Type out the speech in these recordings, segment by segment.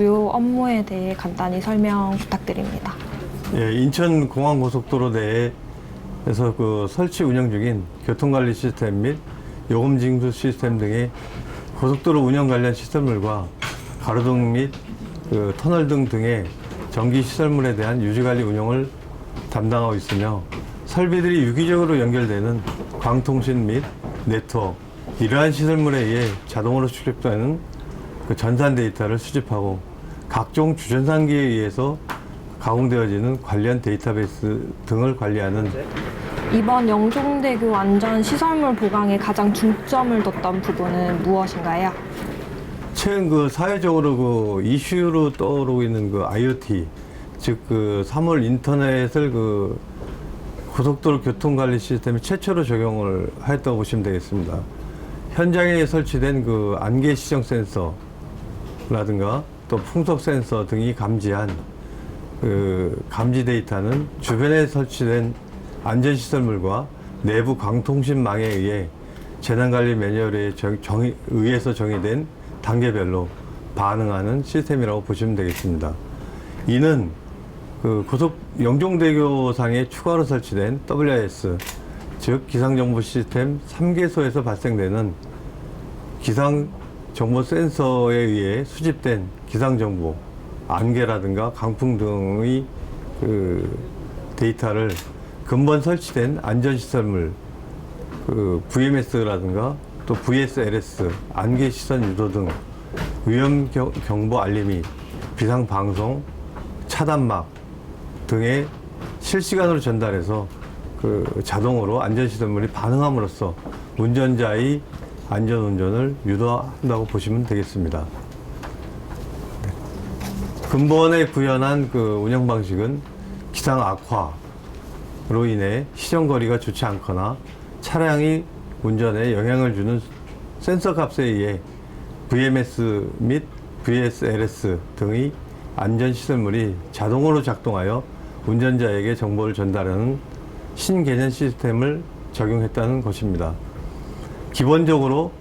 주요 업무에 대해 간단히 설명 부탁드립니다. 예, 인천공항고속도로 내에서 그 설치 운영 중인 교통관리 시스템 및 요금 징수 시스템 등의 고속도로 운영 관련 시설물과 가로등 및 그 터널 등 등의 전기 시설물에 대한 유지관리 운영을 담당하고 있으며 설비들이 유기적으로 연결되는 광통신 및 네트워크 이러한 시설물에 의해 자동으로 출력되는 그 전산 데이터를 수집하고 각종 주전산기에 의해서 가공되어지는 관련 데이터베이스 등을 관리하는 이번 영종대교 안전 시설물 보강에 가장 중점을 뒀던 부분은 무엇인가요? 최근 그 사회적으로 그 이슈로 떠오르고 있는 그 IoT 즉그 3월 인터넷을 그 고속도로 교통관리 시스템에 최초로 적용을 하였다고 보시면 되겠습니다. 현장에 설치된 그 안개 시정 센서라든가 또 풍속 센서 등이 감지한 그 감지 데이터는 주변에 설치된 안전시설물과 내부 광통신망에 의해 재난관리 매뉴얼에 정, 정의, 의해서 정의된 단계별로 반응하는 시스템이라고 보시면 되겠습니다. 이는 그 고속 영종대교상에 추가로 설치된 WIS 즉 기상정보 시스템 3개소에서 발생되는 기상 정보 센서에 의해 수집된 기상 정보 안개라든가 강풍 등의 그 데이터를 근본 설치된 안전시설물 그 VMS라든가 또 VSLS, 안개 시선 유도 등 위험 경- 경보 알림이 비상 방송, 차단막 등에 실시간으로 전달해서 그 자동으로 안전시설물이 반응함으로써 운전자의 안전 운전을 유도한다고 보시면 되겠습니다. 근본에 구현한 그 운영 방식은 기상 악화로 인해 시정거리가 좋지 않거나 차량이 운전에 영향을 주는 센서 값에 의해 VMS 및 VSLS 등의 안전 시설물이 자동으로 작동하여 운전자에게 정보를 전달하는 신개념 시스템을 적용했다는 것입니다. 기본적으로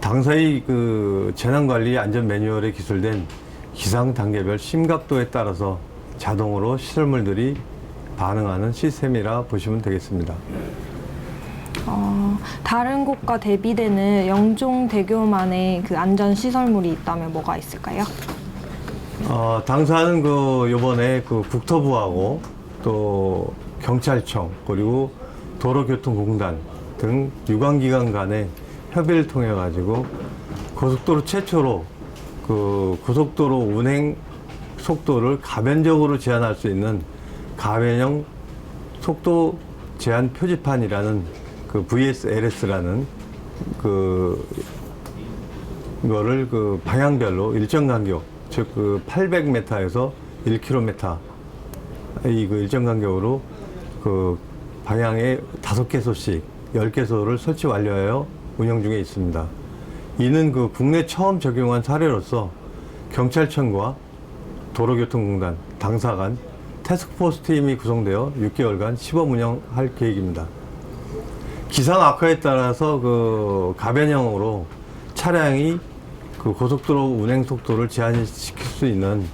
당사의 그 재난관리 안전 매뉴얼에 기술된 기상 단계별 심각도에 따라서 자동으로 시설물들이 반응하는 시스템이라 보시면 되겠습니다. 어, 다른 곳과 대비되는 영종대교만의 그 안전 시설물이 있다면 뭐가 있을까요? 어, 당사는 그 요번에 그 국토부하고 또 경찰청 그리고 도로교통공단 등 유관기관 간의 협의를 통해 가지고 고속도로 최초로 그 고속도로 운행 속도를 가변적으로 제한할 수 있는 가변형 속도 제한 표지판이라는 그 VSLS라는 그 이거를 그 방향별로 일정 간격, 즉 그 800m에서 1km 이 그 일정 간격으로 그 방향에 다섯 개소씩 열 개소를 설치 완료하여 운영 중에 있습니다. 이는 그 국내 처음 적용한 사례로서 경찰청과 도로교통공단, 당사 간 태스크포스 팀이 구성되어 6개월간 시범 운영할 계획입니다. 기상 악화에 따라서 그 가변형으로 차량이 그 고속도로 운행 속도를 제한시킬 수 있는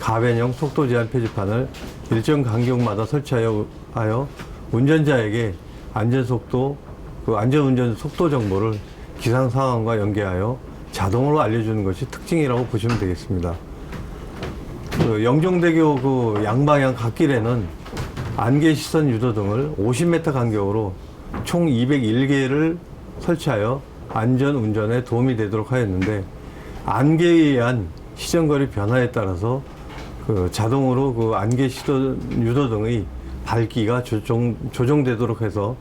가변형 속도 제한 표지판을 일정 간격마다 설치하여 하여 운전자에게 안전 속도 그 안전 운전 속도 정보를 기상 상황과 연계하여 자동으로 알려주는 것이 특징이라고 보시면 되겠습니다. 그 영종대교 그 양방향 갓길에는 안개 시선 유도 등을 50m 간격으로 총 201개를 설치하여 안전 운전에 도움이 되도록 하였는데 안개에 의한 시정거리 변화에 따라서 그 자동으로 그 안개 시도 유도 등의 밝기가 조정, 조정되도록 해서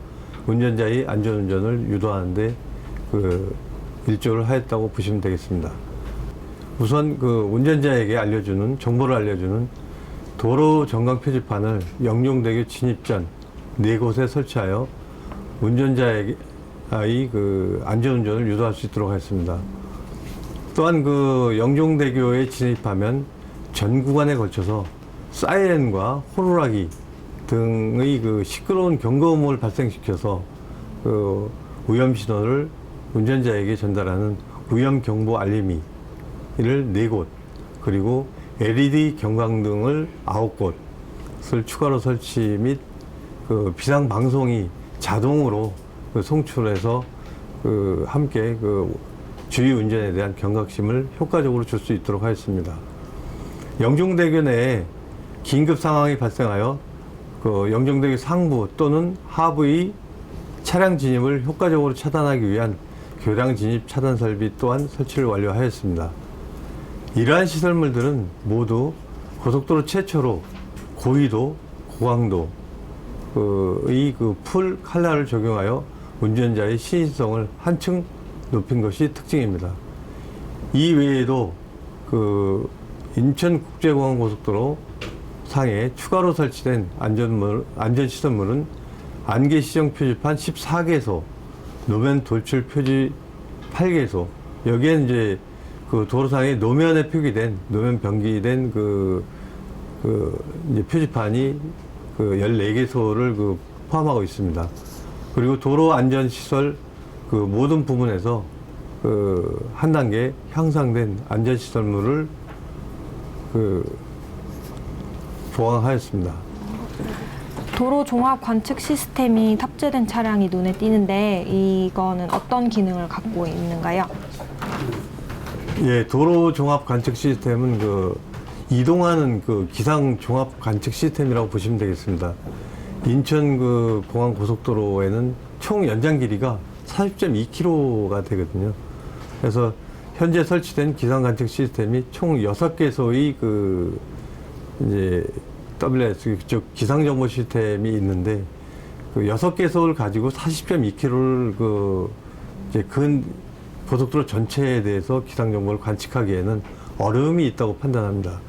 운전자의 안전 운전을 유도하는데 그 일조를 하였다고 보시면 되겠습니다. 우선 그 운전자에게 알려주는 정보를 알려주는 도로 전광 표지판을 영종대교 진입 전 네 곳에 설치하여 아이 그 안전운전을 유도할 수 있도록 하였습니다. 또한 그 영종대교에 진입하면 전 구간에 걸쳐서 사이렌과 호루라기 등의 그 시끄러운 경고음을 발생시켜서 그 위험 신호를 운전자에게 전달하는 위험 경보 알림이를 네 곳, 그리고 LED 경광등을 아홉 곳을 추가로 설치 및 그 비상 방송이 자동으로 그 송출해서 그 함께 그 주의 운전에 대한 경각심을 효과적으로 줄 수 있도록 하였습니다. 영종대교 내에 긴급 상황이 발생하여 그 영종대교 상부 또는 하부의 차량 진입을 효과적으로 차단하기 위한 교량 진입 차단 설비 또한 설치를 완료하였습니다. 이러한 시설물들은 모두 고속도로 최초로 고위도, 고강도, 그의 그풀 칼라를 적용하여 운전자의 신의성을 한층 높인 것이 특징입니다. 이 외에도 그 인천국제공항 고속도로 상에 추가로 설치된 안전물, 안전시설물은 안개 시정 표지판 14개소, 노면 돌출 표지 8개소, 여기에 이제 그 도로상에 노면에 표기된, 노면 변기된 그, 그 이제 표지판이 그 14개소를 그 포함하고 있습니다. 그리고 도로 안전 시설 그 모든 부분에서 그 한 단계 향상된 안전 시설물을 그 보강하였습니다. 도로 종합 관측 시스템이 탑재된 차량이 눈에 띄는데 이거는 어떤 기능을 갖고 있는가요? 예, 도로 종합 관측 시스템은 그 이동하는 그 기상 종합 관측 시스템이라고 보시면 되겠습니다. 인천 그 공항 고속도로에는 총 연장 길이가 40.2km가 되거든요. 그래서 현재 설치된 기상 관측 시스템이 총 6개소의 그 이제 WS 즉 기상 정보 시스템이 있는데 그 6개소를 가지고 40.2km를 그 이제 근 고속도로 전체에 대해서 기상 정보를 관측하기에는 어려움이 있다고 판단합니다.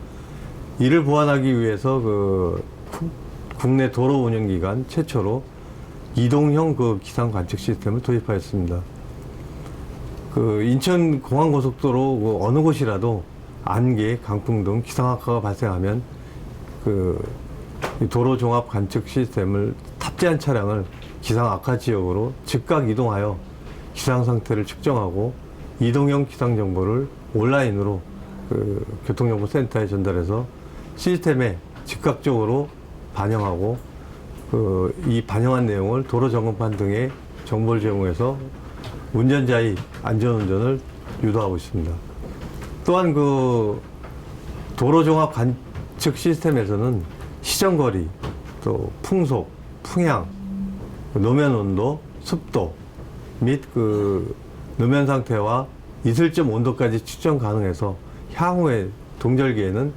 이를 보완하기 위해서 그 국- 국내 도로 운영 기관 최초로 이동형 그 기상 관측 시스템을 도입하였습니다. 그 인천 공항 고속도로 그 어느 곳이라도 안개, 강풍 등 기상 악화가 발생하면 그이 도로 종합 관측 시스템을 탑재한 차량을 기상 악화 지역으로 즉각 이동하여 기상 상태를 측정하고 이동형 기상 정보를 온라인으로 그 교통정보센터에 전달해서 시스템에 즉각적으로 반영하고 그 이 반영한 내용을 도로 점검판 등의 정보를 제공해서 운전자의 안전운전을 유도하고 있습니다. 또한 그 도로 종합 관 측 시스템에서는 시정거리, 또 풍속, 풍향, 그 노면 온도, 습도 및 그 노면 상태와 이슬점 온도까지 측정 가능해서 향후에 동절기에는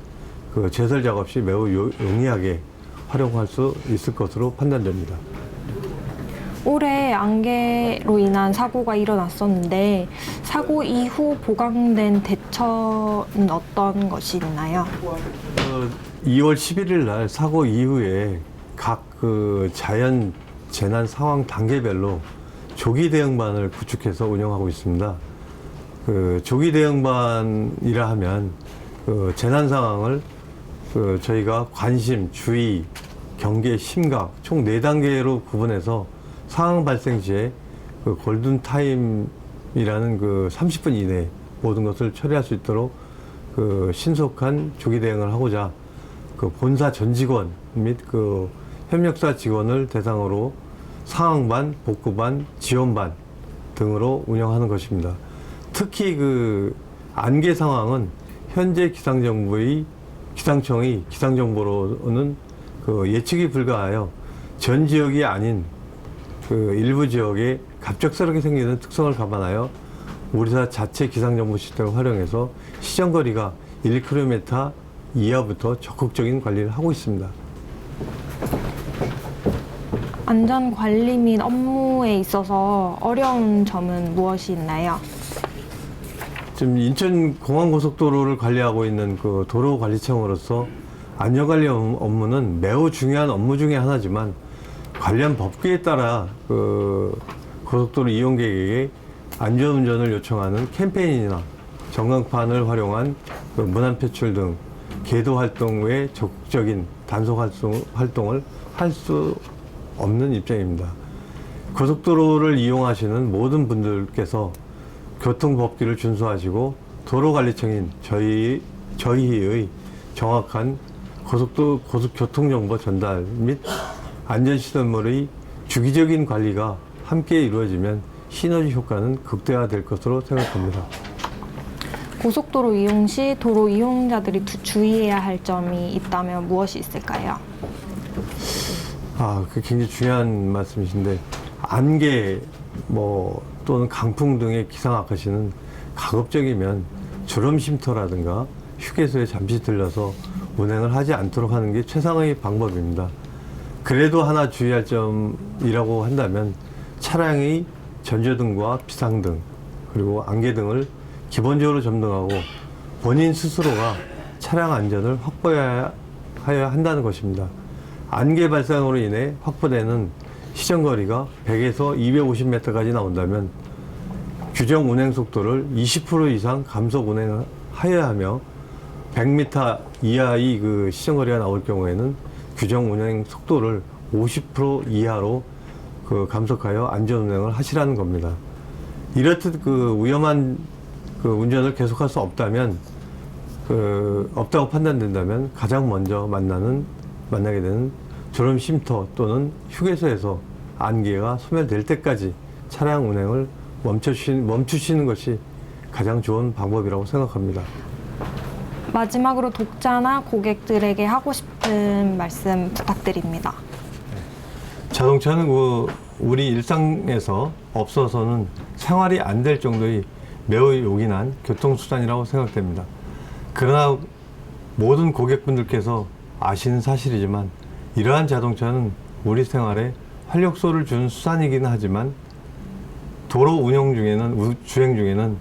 그 제설 작업 시 매우 요- 용이하게 활용할 수 있을 것으로 판단됩니다. 올해 안개로 인한 사고가 일어났었는데 사고 이후 보강된 대처는 어떤 것이 있나요? 어, 2월 11일 날 사고 이후에 각 그 자연 재난 상황 단계별로 조기 대응반을 구축해서 운영하고 있습니다. 그 조기 대응반이라 하면 그 재난 상황을 그 저희가 관심, 주의, 경계, 심각 총 네 단계로 구분해서 상황 발생 시에 그 골든 타임이라는 그 30분 이내 모든 것을 처리할 수 있도록 그 신속한 조기 대응을 하고자 그 본사 전 직원 및 그 협력사 직원을 대상으로 상황반, 복구반, 지원반 등으로 운영하는 것입니다. 특히 그 안개 상황은 현재 기상정보의 기상청의 기상정보로는 그 예측이 불가하여 전 지역이 아닌 그 일부 지역에 갑작스럽게 생기는 특성을 감안하여 우리사 자체 기상정보 시스템을 활용해서 시정거리가 1km 이하부터 적극적인 관리를 하고 있습니다. 안전 관리 및 업무에 있어서 어려운 점은 무엇이 있나요? 지금 인천 공항 고속도로를 관리하고 있는 그 도로관리청으로서 안전 관리 업- 업무는 매우 중요한 업무 중에 하나지만 관련 법규에 따라 그 고속도로 이용객에게 안전운전을 요청하는 캠페인이나 전광판을 활용한 그 문안 표출 등 계도 활동 외 적극적인 단속 활동- 활동 을 할 수 없는 입장입니다. 고속도로를 이용하시는 모든 분들께서 교통법규를 준수하시고 도로관리청인 저희 저희의 정확한 고속도 고속교통 정보 전달 및 안전시설물의 주기적인 관리가 함께 이루어지면 시너지 효과는 극대화될 것으로 생각합니다. 고속도로 이용 시 도로 이용자들이 두- 주의해야 할 점이 있다면 무엇이 있을까요? 아, 그 굉장히 중요한 말씀이신데 안개 뭐 또는 강풍 등의 기상 악화시는 가급적이면 졸음 쉼터라든가 휴게소에 잠시 들려서 운행을 하지 않도록 하는 게 최상의 방법입니다. 그래도 하나 주의할 점이라고 한다면 차량의 전조등과 비상등 그리고 안개등을 기본적으로 점등하고 본인 스스로가 차량 안전을 확보해야 한다는 것입니다. 안개 발생으로 인해 확보되는 시정거리가 100에서 250m까지 나온다면 규정 운행 속도를 20% 이상 감속 운행하여야 하며 100m 이하의 그 시정거리가 나올 경우에는 규정 운행 속도를 50% 이하로 그 감속하여 안전 운행을 하시라는 겁니다. 이렇듯 그 위험한 그 운전을 계속할 수 없다면 그 없다고 판단된다면 가장 먼저 만나는 만나게 되는 졸음 쉼터 또는 휴게소에서 안개가 소멸될 때까지 차량 운행을 멈추시는, 멈추시는 것이 가장 좋은 방법이라고 생각합니다. 마지막으로 독자나 고객들에게 하고 싶은 말씀 부탁드립니다. 자동차는 그 우리 일상에서 없어서는 생활이 안 될 정도의 매우 요긴한 교통수단이라고 생각됩니다. 그러나 모든 고객분들께서 아시는 사실이지만 이러한 자동차는 우리 생활에 활력소를 주는 수단이기는 하지만 도로 운영 중에는 우- 주행 중에는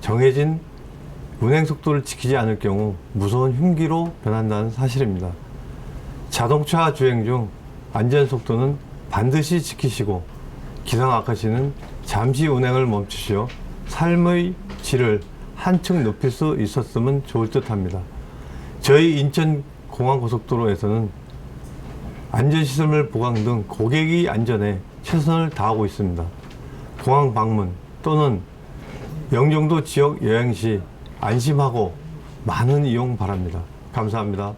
정해진 운행 속도를 지키지 않을 경우 무서운 흉기로 변한다는 사실입니다. 자동차 주행 중 안전 속도는 반드시 지키시고 기상 악화시는 잠시 운행을 멈추시어 삶의 질을 한층 높일 수 있었으면 좋을 듯합니다. 저희 인천 공항고속도로에서는 안전시설물 보강 등 고객의 안전에 최선을 다하고 있습니다. 공항 방문 또는 영종도 지역 여행 시 안심하고 많은 이용 바랍니다. 감사합니다.